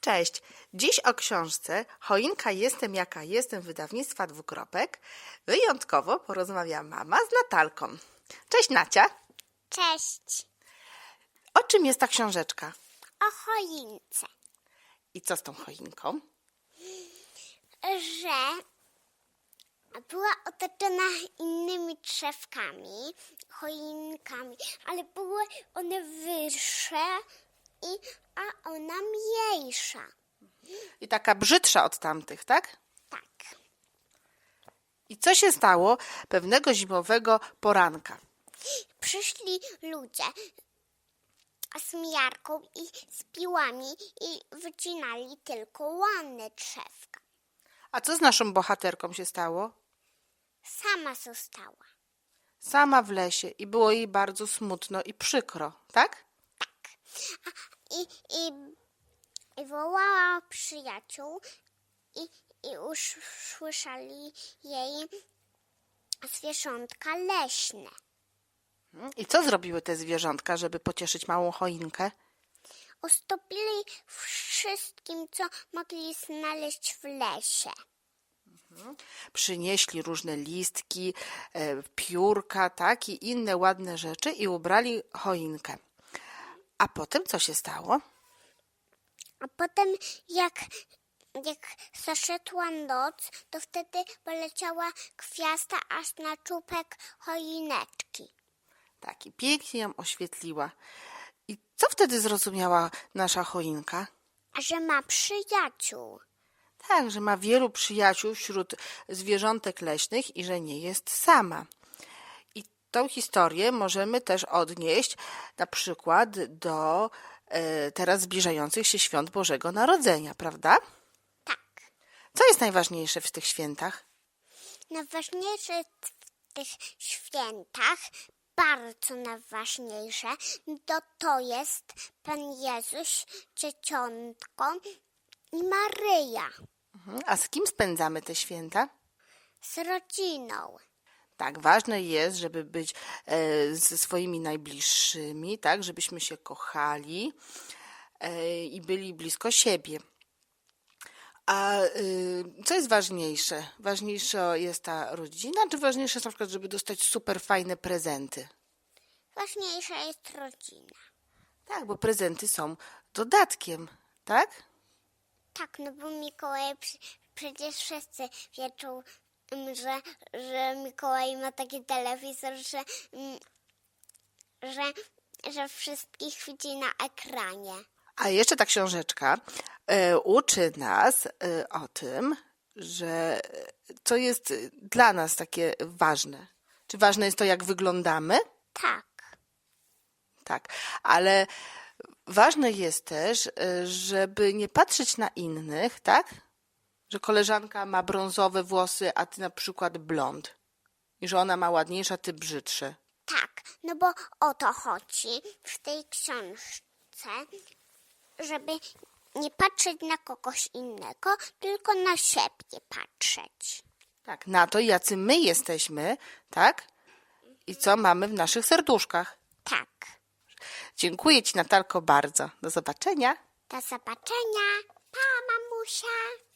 Cześć. Dziś o książce Choinka jestem jaka jestem wydawnictwa dwukropek. Wyjątkowo porozmawia mama z Natalką. Cześć Nacia. Cześć. O czym jest ta książeczka? O choince. I co z tą choinką? Że była otoczona innymi drzewkami, choinkami, ale były one wyższe, I taka brzydsza od tamtych, tak? Tak. I co się stało pewnego zimowego poranka? Przyszli ludzie z miarką i z piłami i wycinali tylko ładne drzewka. A co z naszą bohaterką się stało? Sama została. Sama w lesie i było jej bardzo smutno i przykro, tak? i, i, i wołała przyjaciół i, i już słyszeli jej zwierzątka leśne. I co zrobiły te zwierzątka, żeby pocieszyć małą choinkę? Ostopili wszystkim, co mogli znaleźć w lesie. Przynieśli różne listki, e, piórka, tak, i inne ładne rzeczy i ubrali choinkę. A potem co się stało? A potem, jak, jak zaszedła noc, to wtedy poleciała gwiazda aż na czubek choineczki. Tak, i pięknie ją oświetliła. I co wtedy zrozumiała nasza choinka? A że ma przyjaciół. Tak, że ma wielu przyjaciół wśród zwierzątek leśnych i że nie jest sama. I tą historię możemy też odnieść na przykład do teraz zbliżających się świąt Bożego Narodzenia, prawda? Tak. Co jest najważniejsze w tych świętach? Najważniejsze w tych świętach, bardzo najważniejsze, to to jest Pan Jezus, Dzieciątko i Maryja Mhm. A z kim spędzamy te święta? z rodziną. Tak, ważne jest, żeby być e, ze swoimi najbliższymi, tak, żebyśmy się kochali e, i byli blisko siebie. A y, co jest ważniejsze? Ważniejsza jest ta rodzina, czy ważniejsze jest na przykład, żeby dostać super fajne prezenty? Ważniejsza jest rodzina. Tak, bo prezenty są dodatkiem, tak? Tak, no bo Mikołaj, przecież wszyscy wiedzą, mm, że, że Mikołaj ma taki telewizor, że, mm, że, że wszystkich widzi na ekranie. A jeszcze ta książeczka e, uczy nas e, o tym, że e, co jest dla nas takie ważne. Czy ważne jest to, jak wyglądamy? Tak. Tak, ale ważne jest też, żeby nie patrzeć na innych, tak? Że koleżanka ma brązowe włosy, a ty na przykład blond. I że ona ma ładniejsze, a ty brzydsze. Tak, no bo o to chodzi w tej książce, żeby nie patrzeć na kogoś innego, tylko na siebie patrzeć. Tak, na to, jacy my jesteśmy, tak? I co mamy w naszych serduszkach. Tak. Dziękuję Ci, Natalko, bardzo. Do zobaczenia. Do zobaczenia. Pa, mamusia.